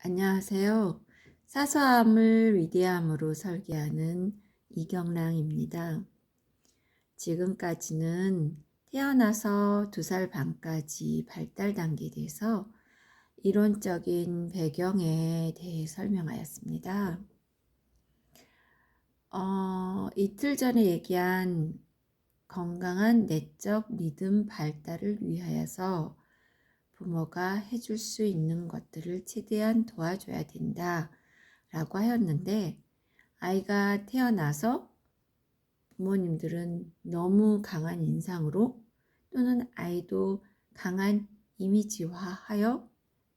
안녕하세요. 사소함을 위대함으로 설계하는 이경랑입니다. 지금까지는 태어나서 두 살 반까지 발달 단계에 대해서 이론적인 배경에 대해 설명하였습니다. 어, 이틀 전에 얘기한 건강한 내적 리듬 발달을 위하여서 부모가 해줄 수 있는 것들을 최대한 도와줘야 된다 라고 하였는데 아이가 태어나서 부모님들은 너무 강한 인상으로 또는 아이도 강한 이미지화하여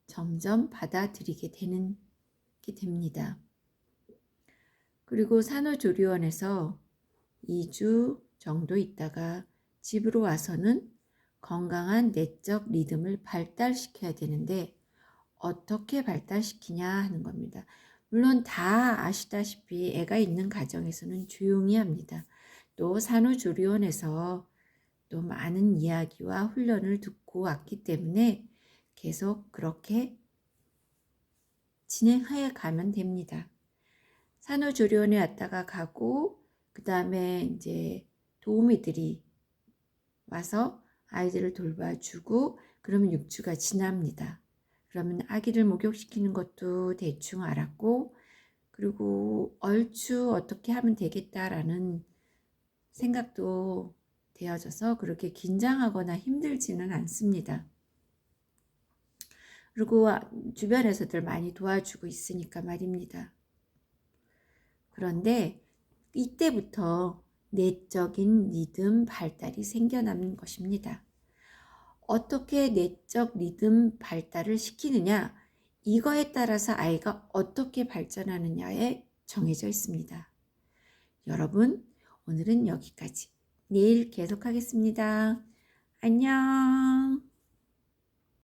점점 받아들이게 되는 게 됩니다. 그리고 산후조리원에서 2주 정도 있다가 집으로 와서는 건강한 내적 리듬을 발달시켜야 되는데 어떻게 발달시키냐 하는 겁니다. 물론 다 아시다시피 애가 있는 가정에서는 조용히 합니다. 또 산후조리원에서 또 많은 이야기와 훈련을 듣고 왔기 때문에 계속 그렇게 진행해 가면 됩니다. 산후조리원에 왔다가 가고 그 다음에 이제 도우미들이 와서 아이들을 돌봐주고 그러면 6주가 지납니다. 그러면 아기를 목욕시키는 것도 대충 알았고 그리고 얼추 어떻게 하면 되겠다라는 생각도 되어져서 그렇게 긴장하거나 힘들지는 않습니다. 그리고 주변에서들 많이 도와주고 있으니까 말입니다. 그런데 이때부터 내적인 리듬 발달이 생겨나는 것입니다. 어떻게 내적 리듬 발달을 시키느냐, 이거에 따라서 아이가 어떻게 발전하느냐에 정해져 있습니다. 여러분, 오늘은 여기까지. 내일 계속하겠습니다. 안녕.